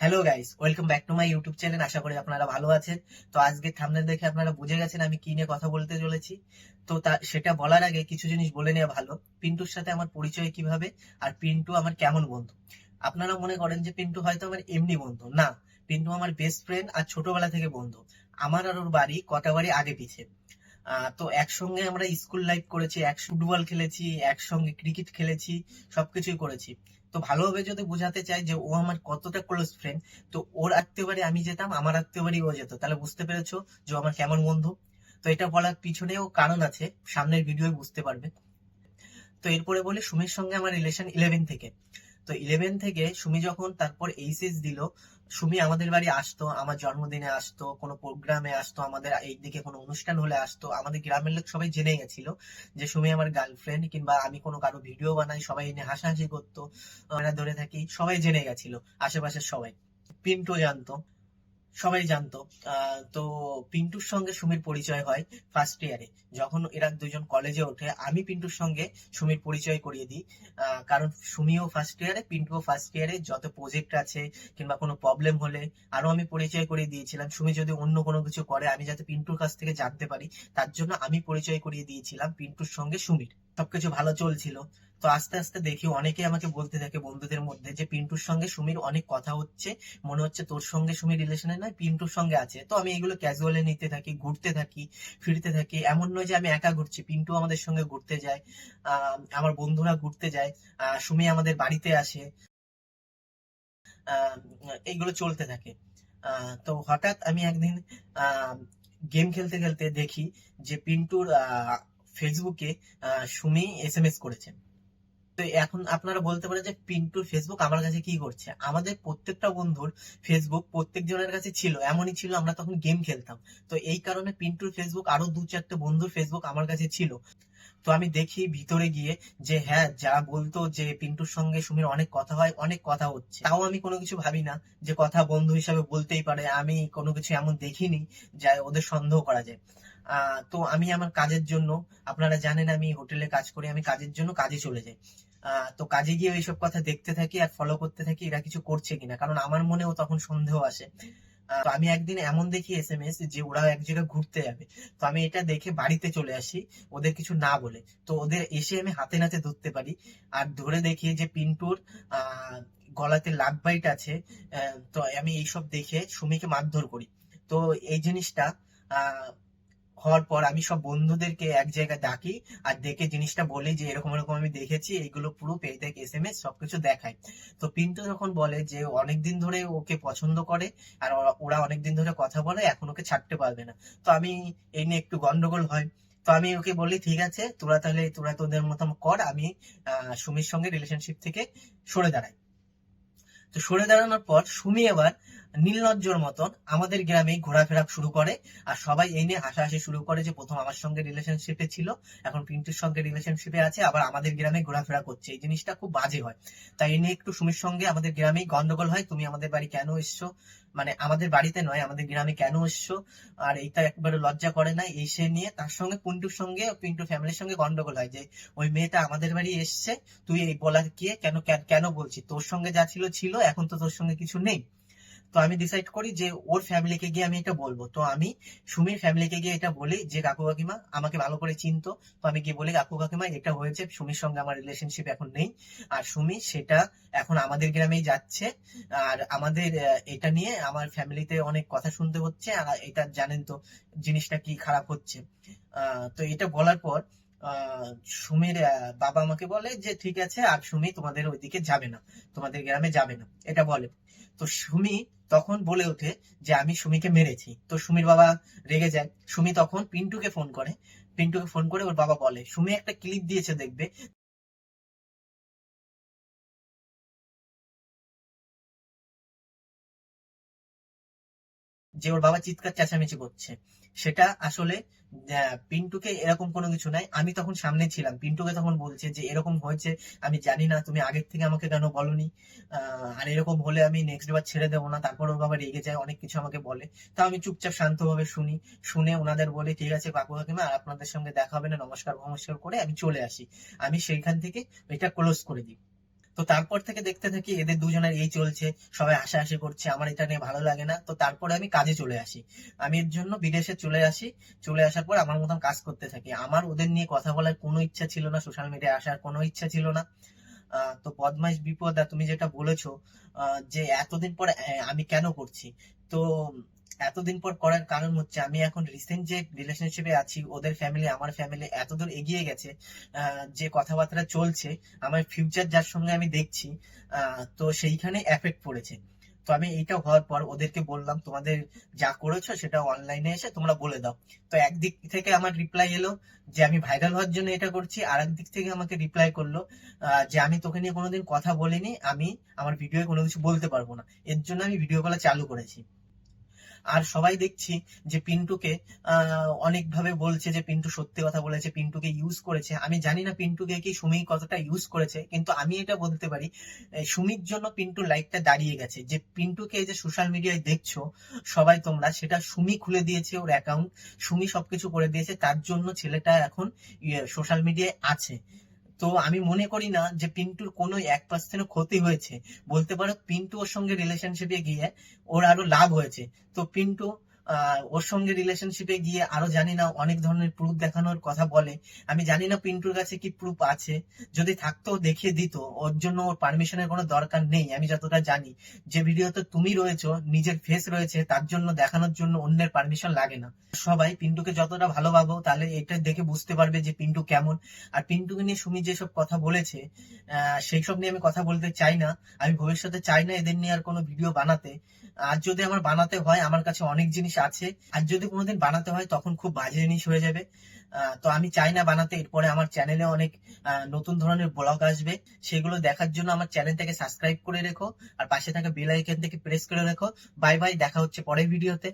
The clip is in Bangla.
Hello guys welcome back to my YouTube channel আশা করি আপনারা ভালো আছেন। তো আজকে থামনেল দেখে আপনারা বুঝে গেছেন আমি কি নিয়ে কথা বলতে চলেছি। তো তা, সেটা বলার আগে কিছু জিনিস বলে নেওয়া ভালো। পিন্টুর সাথে আমার পরিচয় কীভাবে আর পিন্টু আমার কেমন বন্ধু? আপনারা মনে করেন যে পিন্টু হয়তো আমার এমনি বন্ধু। না, পিন্টু আমার বেস্ট ফ্রেন্ড আর ছোটবেলা থেকে বন্ধু। আমার আর ওর বাড়ি কটা বাড়ি আগে পিছে। তো একসঙ্গে আমরা স্কুল লাইফ করেছি এক ফুটবল খেলেছি, একসঙ্গে ক্রিকেট খেলেছি, সবকিছুই করেছি। তো ভালোভাবে যদি বোঝাতে চাই যে ও আমার কতটা ক্লোজ ফ্রেন্ড তো ওর আত্মীয় বাড়ি আমি যেতাম, আমার আত্মীয় বাড়ি ও যেত। তাহলে বুঝতে পেরেছ যে আমার কেমন বন্ধু। তো এটা বলার পিছনেও কারণ আছে, সামনের ভিডিও বুঝতে পারবে। তো এরপরে বলি সুমির সঙ্গে আমার রিলেশন ইলেভেন থেকে। তো ইলেভেন থেকে সুমি যখন তারপর এইচএস দিল সুমি আমাদের বাড়ি আসতো, আমার জন্মদিনে আসতো, কোনো প্রোগ্রামে আসতো, আমাদের এইদিকে কোনো অনুষ্ঠান হলে আসতো। আমাদের গ্রামের লোক সবাই জেনে গেছিল যে সুমি আমার গার্লফ্রেন্ড কিংবা আমি কোনো কারও ভিডিও বানাই, সবাই এনে হাসাহাসি করতো ধরে থাকি, সবাই জেনে গেছিল, আশেপাশের সবাই। পিন্টু জানতো। সবাই জানতো। তো পিন্টুর সঙ্গে সুমির পরিচয় হয় ফার্স্ট ইয়ারে যখন এরা দুজন কলেজে ওঠে, আমি পিন্টুর সঙ্গে সুমির পরিচয় করিয়ে দিই। কারণ সুমিও ফার্স্ট ইয়ারে পিন্টুও ফার্স্ট ইয়ারে যত প্রজেক্ট আছে কিংবা কোনো প্রবলেম হলে আরও আমি পরিচয় করিয়ে দিয়েছিলাম। সুমি যদি অন্য কোনো কিছু করে, আমি যাতে পিন্টুর কাছ থেকে জানতে পারি, তার জন্য আমি পরিচয় করিয়ে দিয়েছিলাম পিন্টুর সঙ্গে সুমির। সবকিছু ভালো চলছিল। তো আস্তে আস্তে দেখি অনেকে আমাকে বলতে থাকে বন্ধুদের মধ্যে যে, পিন্টুর সঙ্গে সুমির অনেক কথা হচ্ছে। মনে হচ্ছে তোর সঙ্গে সুমির রিলেশনে নয়, পিন্টুর সঙ্গে আছে। তো আমি এগুলো ক্যাজুয়ালি নিতে থাকি, ঘুরতে থাকি, ফিরতে থাকি। এমন নয় যে আমি একা ঘুরছি, পিন্টু আমাদের সঙ্গে ঘুরতে যায় আমার বন্ধুরা ঘুরতে যায় সুমি আমাদের বাড়িতে আসে এইগুলো চলতে থাকে। তো হঠাৎ আমি একদিন গেম খেলতে খেলতে দেখি যে, পিন্টুর ফেসবুকে সুমি এস এম এস করেছে। তো এখন আপনারা বলতে পারেন যে পিন্টুর ফেসবুক আমার কাছে কি করছে? আমাদের প্রত্যেকটা বন্ধুর ফেসবুক প্রত্যেক জনের কাছে ছিল, এমনই ছিল, আমরা তখন গেম খেলতাম। তো এই কারণে পিন্টুর ফেসবুক আরও দু চারটে বন্ধুর ফেসবুক আমার কাছে ছিল। তো আমি দেখি ভিতরে গিয়ে যে হ্যাঁ যারা বলতো যে, পিন্টুর সঙ্গে সুমির অনেক কথা হয়, অনেক কথা হচ্ছে। তাও আমি কোনো কিছু ভাবি না যে, কথা বন্ধু হিসাবে বলতেই পারে। আমি কোনো কিছু এমন দেখিনি যা, ওদের সন্দেহ করা যায়। তো আমি আমার কাজের জন্য, আপনারা জানেন আমি হোটেলে কাজ করি, আমি কাজের জন্য কাজে চলে যাই। তো কাজে গিয়ে এইসব কথা দেখতে থাকি আর ফলো করতে থাকি, এরা কিছু করছে কিনা? কারণ আমার মনেও তখন সন্দেহ আসে। তো আমি একদিন এমন দেখি এস এম এস যে ওরা এক জায়গায় ঘুরতে যাবে। তো আমি এটা দেখে বাড়িতে চলে আসি, ওদের কিছু না বলে। তো ওদের এসে আমি হাতে নাতে ধরতে পারি। আর ধরে দেখি যে পিন্টুর গলাতে লাভ বাইট আছে তো আমি এইসব দেখে সুমিকে মারধর করি। তো এই জিনিসটা হওয়ার পর আমি সব বন্ধুদেরকে এক জায়গায় ডাকি আর ডেকে জিনিসটা বলি যে এরকম এরকম আমি দেখেছি এইগুলো পুরো পেয়ে এস এম এস সবকিছু দেখায়। তো পিন্টু যখন বলে যে অনেকদিন ধরে ওকে পছন্দ করে আর ওরা- অনেকদিন ধরে কথা বলে, এখন ওকে ছাড়তে পারবে না। তো আমি এই নিয়ে একটু গন্ডগোল হয়। তো আমি ওকে বলি, ঠিক আছে, তোরা তাহলে, তোরা তোদের মতো কর, আমি সুমির সঙ্গে রিলেশনশিপ থেকে সরে দাঁড়াই। তো সরে দাঁড়ানোর পর সুমি এবার নীলনজ্জর মতন আমাদের গ্রামে ঘোরাফেরা শুরু করে। আর সবাই এই নিয়ে হাসাহাসি শুরু করে যে প্রথম আমার সঙ্গে রিলেশনশিপে ছিল, এখন পিন্টুর সঙ্গে রিলেশনশিপে আছে, আবার আমাদের গ্রামে ঘোরাফেরা করছে। এই জিনিসটা খুব বাজে হয়। তাই এই নিয়ে একটু সুমির সঙ্গে আমাদের গ্রামেই গন্ডগোল হয়, তুমি আমাদের বাড়ি কেন এসছো? মানে আমাদের বাড়িতে নয়, আমাদের গ্রামে কেন এসছো? আর এইটা একবারে লজ্জা করে না, এই সে নিয়ে তার সঙ্গে পিন্টুর সঙ্গে, পিন্টু ফ্যামিলির সঙ্গে গন্ডগোল হয় যে, ওই মেয়েটা আমাদের বাড়ি এসছে, তুই এই বলার কে? কেন- কেন বলছি? তোর সঙ্গে যা ছিল ছিল, এখন তো তোর সঙ্গে কিছু নেই। তো আমি ডিসাইড করি যে ওর ফ্যামিলিকে গিয়ে আমি এটা বলব। তো আমি সুমির ফ্যামিলিকে গিয়ে এটা বলি যে, কাকু কাকিমা, আমাকে ভালো করে চিনতো। তো আমি গিয়ে বলি, কাকু কাকিমা, এটা হয়েছে, সুমির সঙ্গে আমার রিলেশনশিপ এখন নেই। আর সুমি সেটা এখন আমাদের গ্রামেই যাচ্ছে। আর আমাদের এটা নিয়ে আমার ফ্যামিলিতে অনেক কথা শুনতে হচ্ছে। আর এটা জানেন তো, জিনিসটা কি খারাপ হচ্ছে। তো এটা বলার পর সুমির বাবা আমাকে বলে যে, ঠিক আছে, আর সুমি তোমাদের ওইদিকে যাবে না। তোমাদের গ্রামে যাবে না। এটা বলে। তো সুমি তখন বলে ওঠে যে, আমি সুমিকে মেরেছি। তো সুমির বাবা রেগে যায়। সুমি তখন পিন্টুকে ফোন করে। পিন্টুকে ফোন করে ওর বাবা বলে, সুমি একটা ক্লিপ দিয়েছে দেখবে। যে ওর বাবা চিৎকার চেঁচামেচি করছে। সেটা আসলে পিন্টুকে এরকম কোনো কিছু নাই। আমি তখন সামনে ছিলাম। পিন্টুকে তখন বলছে যে, এরকম হয়েছে, আমি জানি না, তুমি আগের থেকে আমাকে কেন বলনি। আর এরকম হলে আমি নেক্সট বার ছেড়ে দেবো না। তারপর ওর বাবা রেগে যায়, অনেক কিছু আমাকে বলে। তা আমি চুপচাপ শান্তভাবে শুনি। শুনে ওনাদের বলে, ঠিক আছে, কাকু কাকিমা, আর আপনাদের সঙ্গে দেখা হবে না নমস্কার নমস্কার করে আমি চলে আসি। আমি সেইখান থেকে এটা ক্লোজ করে দিই। তো তারপর থেকে দেখতে থাকি এদের দুজনের এই চলছে, সবাই হাসাহাসি করছে, আমার এটা নিয়ে ভালো লাগে না। তো তারপরে আমি কাজে চলে আসি। আমি এর জন্য বিদেশে চলে আসি, চলে আসার পর আমার মতন কাজ করতে থাকি। আমার ওদের নিয়ে কথা বলার কোনো ইচ্ছা ছিল না সোশ্যাল মিডিয়ায় আসার কোনো ইচ্ছা ছিল না। তো বদমাইশ বিপদা তুমি যেটা বলেছ যে এতদিন পর আমি কেন করছি? তো এতদিন পর করার কারণ হচ্ছে আমি এখন রিসেন্ট যে রিলেশনশিপে আছি, ওদের ফ্যামিলি আমার ফ্যামিলি এতদূর এগিয়ে গেছে যে কথাবার্তা চলছে, আমার ফিউচার যার সঙ্গে আমি দেখছি তো সেইখানে এফেক্ট পড়েছে। তো আমি এইটা হওয়ার পর ওদেরকে বললাম, তোমাদের যা করেছ সেটা অনলাইনে এসে তোমরা বলে দাও। তো একদিক থেকে আমার রিপ্লাই এলো যে আমি ভাইরাল হওয়ার জন্য এটা করছি আর দিক থেকে আমাকে রিপ্লাই করল যে আমি তোকে নিয়ে কোনোদিন কথা বলিনি, আমি আমার ভিডিও কোনো কিছু বলতে পারব না। এর জন্য আমি ভিডিও কলা চালু করেছি। আর সবাই দেখছি যে পিন্টুকে অনেকভাবে বলছে যে পিন্টু সত্যি কথা বলেছে, পিন্টুকে ইউজ করেছে। আমি জানি না পিন্টুকে কি সুমি কতটা ইউজ করেছে, কিন্তু আমি এটা বলতে পারি সুমির জন্য পিন্টু লাইফটা দাঁড়িয়ে গেছে। যে পিন্টুকে যে সোশ্যাল মিডিয়ায় দেখছ, সবাই তোমরা, সেটা সুমি খুলে দিয়েছে ওর অ্যাকাউন্ট সুমি সবকিছু করে দিয়েছে, তার জন্য ছেলেটা এখন সোশ্যাল মিডিয়ায় আছে। তো আমি মনে করি না যে পিন্টুর কোনো এক পার্সেন্ট ক্ষতি হয়েছে। বলতে পারো, পিন্টু ওর সঙ্গে রিলেশনশিপে গিয়ে ওর আরও লাভ হয়েছে। তো পিন্টু ওর সঙ্গে রিলেশনশিপে গিয়ে আরও জানি না অনেক ধরনের প্রুফ দেখানোর কথা বলে। আমি জানি না পিন্টুর কাছে কি প্রুফ আছে। যদি থাকতো, দেখিয়ে দিত। ওর জন্য ওর পারমিশনের কোনো দরকার নেই, আমি যতটা জানি। যে ভিডিওতে তুমি রয়েছো, নিজের ফেস রয়েছে, তার জন্য দেখানোর জন্য অন্যের পারমিশন লাগে না। সবাই পিন্টুকে যতটা ভালোভাবো তাহলে এটা দেখে বুঝতে পারবে যে পিন্টু কেমন। আর পিন্টুকে নিয়ে সুমি যেসব কথা বলেছে সেই সব নিয়ে আমি কথা বলতে চাই না। আমি ভবিষ্যতে চাই না এদের নিয়ে আর কোনো ভিডিও বানাতে। আর যদি আমার বানাতে হয়, আমার কাছে অনেক জিনিস আছে। আর যদি কোনোদিন বানাতে হয়, তখন খুব বাজে জিনিস হয়ে যাবে। তো আমি চাই না বানাতে। এরপরে আমার চ্যানেলে অনেক নতুন ধরনের ব্লগ আসবে। সেগুলো দেখার জন্য আমার চ্যানেলটাকে সাবস্ক্রাইব করে রেখো। আর পাশে থাকা বেল আইকন থেকে প্রেস করে রেখো। বাই বাই দেখা হচ্ছে পরের ভিডিওতে